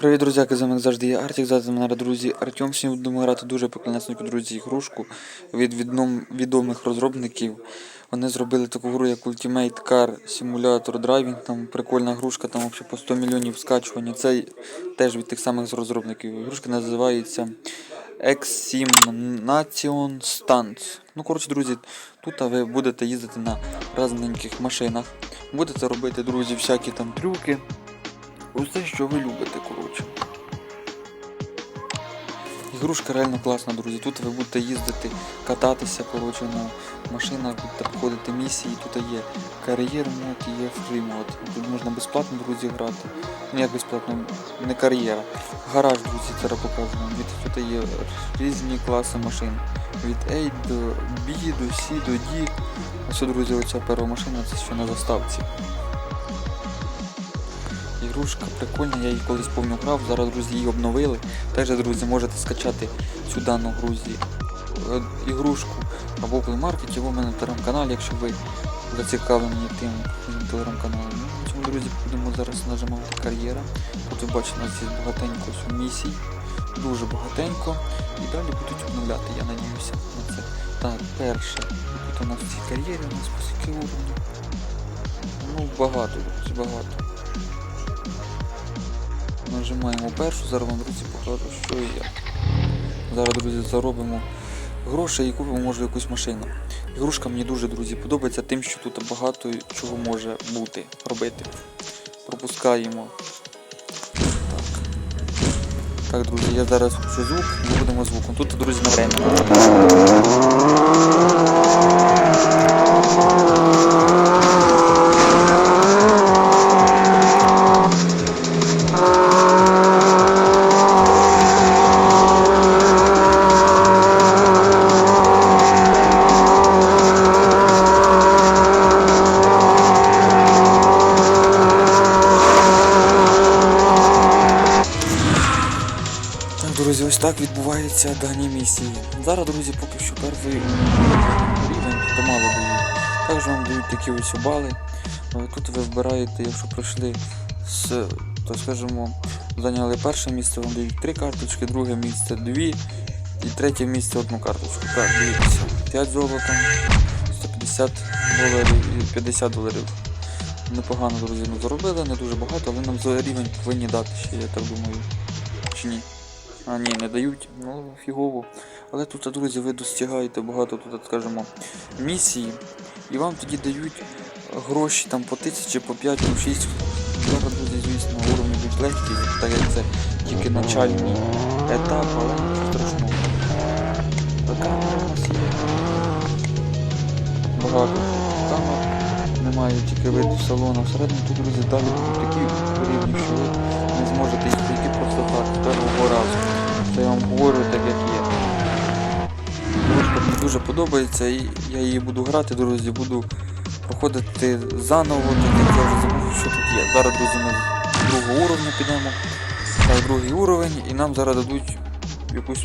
Привіт, друзяки, з вами завжди я Артік, зараз мене друзі Артем. Сьогодні будемо грати дуже поклянесеньку, друзі, ігрушку від відном, відомих розробників. Вони зробили таку гру, як Ultimate Car Simulator Driving, там прикольна грушка, там взагалі по 100 мільйонів скачування. Це теж від тих самих розробників. Ігрушка називається Eximnation Stunts. Ну, коротше, друзі, тут ви будете їздити на разненьких машинах. Будете робити, друзі, всякі там трюки. Усе, що ви любите, коротше. Ігрушка реально класна, друзі. Тут ви будете їздити, кататися, коротше, на машинах, будете проходити місії. Тут є кар'єр мод є фрі мод. Тут можна безплатно, друзі, грати. Ну як безплатно, не кар'єра. Гараж, друзі, показуємо. Від тут є різні класи машин. Від A до B, до C, до D. Ось, друзі, оця перша машина, це що на заставці. Ігрушка прикольна, я її колись повню грав, зараз друзі її обновили. Теж, друзі, можете скачати цю дану грузі е, ігрушку або в Play або в мене на телеграм-каналі, якщо ви зацікавлені тим телеграм-каналом. Ну, цьому, друзі, будемо зараз нажимати кар'єра. Тут ви бачите, у нас є багатенько місій, дуже багатенько. І далі будуть обновляти, я надіюся на це. Так, перше. Тут у нас в цій кар'єрі у нас по скільки. Ну, багато, друзі, багато. Нажимаємо першу, зараз вам, друзі, покажу, що і як. Зараз, друзі, заробимо грошей і купимо, може, якусь машину. Ігрушка мені дуже, друзі, подобається тим, що тут багато чого може бути, робити. Пропускаємо. Так. Так, друзі, я зараз включу звук, будемо звуком. Тут, друзі, на время. Так відбуваються дані місії. Зараз, друзі, поки що перший рівень, то мало дають. Також вам дають такі ось бали. Е, Тут ви вибираєте, якщо пройшли з, то скажімо, зайняли перше місце, вам дають три карточки, друге місце дві і третє місце одну карточку. Так, дивіться, 5 золота, 150 доларів і 50 доларів. Непогано, друзі, ми заробили, не дуже багато, але нам за рівень повинні дати ще, я так думаю. Чи ні? А, ні, не дають, ну фігово. Але тут, друзі, ви достигаєте багато тут, скажімо, місії, і вам тоді дають гроші там по тисячі, по 5, по 6. Зараз, друзі, звісно, уровні більш легкі, так як це тільки начальний етап, але страшного. Така у нас є. Багато камер. Немає тільки виду салону всередині. Тут, друзі, далі будуть такі рівні, що ви не зможете дуже подобається і я її буду грати, друзі, буду проходити заново, так як я вже забув, що тут є. Зараз, друзі, ми з другого уровня підемо. Так, другий уровень, і нам зараз дадуть якусь.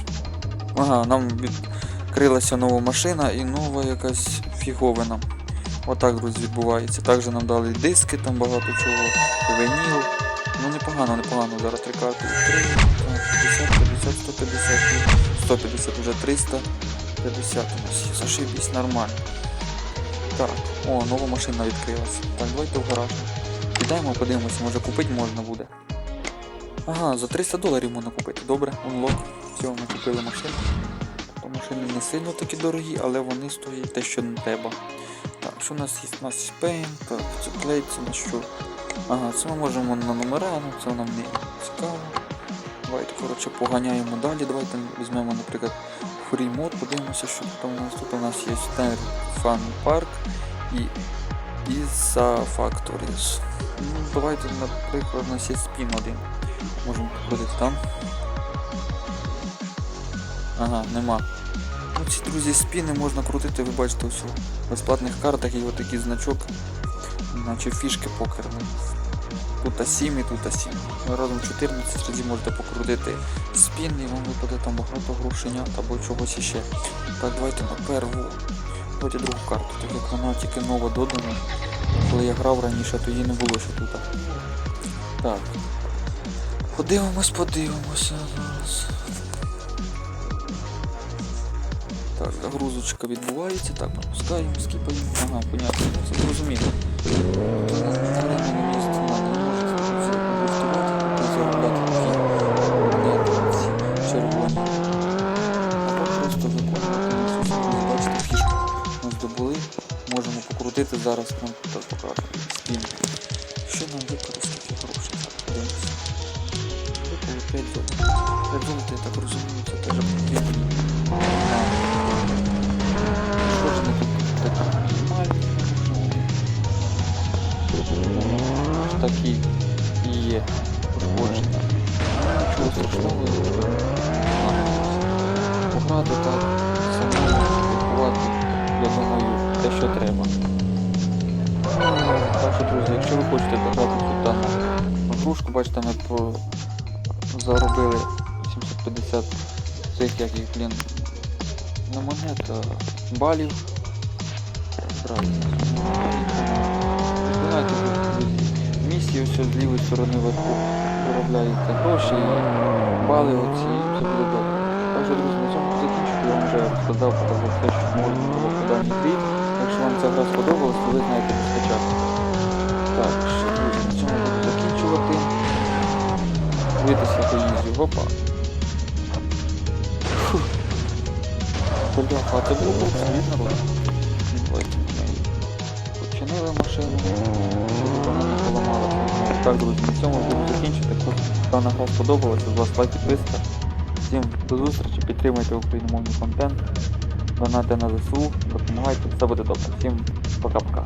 Ага, нам відкрилася нова машина і нова якась фіговина. Отак, друзі, відбувається. Також нам дали диски, там багато чого, виніл. Ну непогано, непогано. Зараз три карти. 3, 50, 50, 150, 150, вже 350 у нас нормально. Так, о, нова машина відкрилася. Так, давайте в гараж. Підемо, подивимося, може купити можна буде. Ага, за 300 доларів можна купити. Добре, унлок. Все, ми купили машину. То машини не сильно такі дорогі, але вони стоять те, що не треба. Так, що у нас є? У нас пейн, так, це клей, це на що? Ага, це ми можемо на номера, ну це нам не цікаво. Давайте, коротше, поганяємо далі. Давайте візьмемо, наприклад, Free мод, подивимося, що тут у нас. Тут у нас є Stanley Fun Park і Isa Factories. Ну, давайте, наприклад, у нас є спін один. Можемо походити там. Ага, нема. Ну, ці друзі спіни можна крутити, ви бачите ось у безплатних картах є отакий значок, наче фішки покерні. Тут А7 і тут 7. Разом 14 разів можете покрутити спін і вам випаде там багато грошенят або чогось іще. Так, давайте на перву. Давайте другу карту, так як вона тільки нова додана. Коли я грав раніше, то її не було ще тут. Так. Подивимось, подивимося зараз. Так, загрузочка відбувається, так, пропускаємо, скіпаємо. Ага, понятно, зрозуміло. Зараз, прям так покажемо. Спін. Що нам використати гроші? Так, подивимося. Виколи 5 золота. 5 золота, я так розумію, це теж потрібно. Тут. Такі і є пошкодження. Нічого страшного. Пограти так, самому купувати, я думаю, те, що треба. Що, друзі, якщо ви хочете дограти тут дану грушку, бачите, ми по... заробили 750 цих, як їх, блін, не монет, балів. Виконайте місії ось з лівої сторони вверху заробляєте гроші і бали оці, все буде добре. Так що, друзі, на цьому закінчую. Я вам вже розказав, показав все, що можна було даній грі. Якщо вам ця гра сподобалась, то ви знаєте скачати. Так, що, друзі, на цьому буду закінчувати. Дивитися по їзі. Опа. Бляха, це було б народ. Починили машину, щоб поламалася. Так, друзі, на цьому буду закінчити. Дана гра сподобалася, з вас лайк підписка. Всім до зустрічі, підтримуйте україномовний контент, донати на ЗСУ, допомагайте, все буде добре. Всім пока-пока.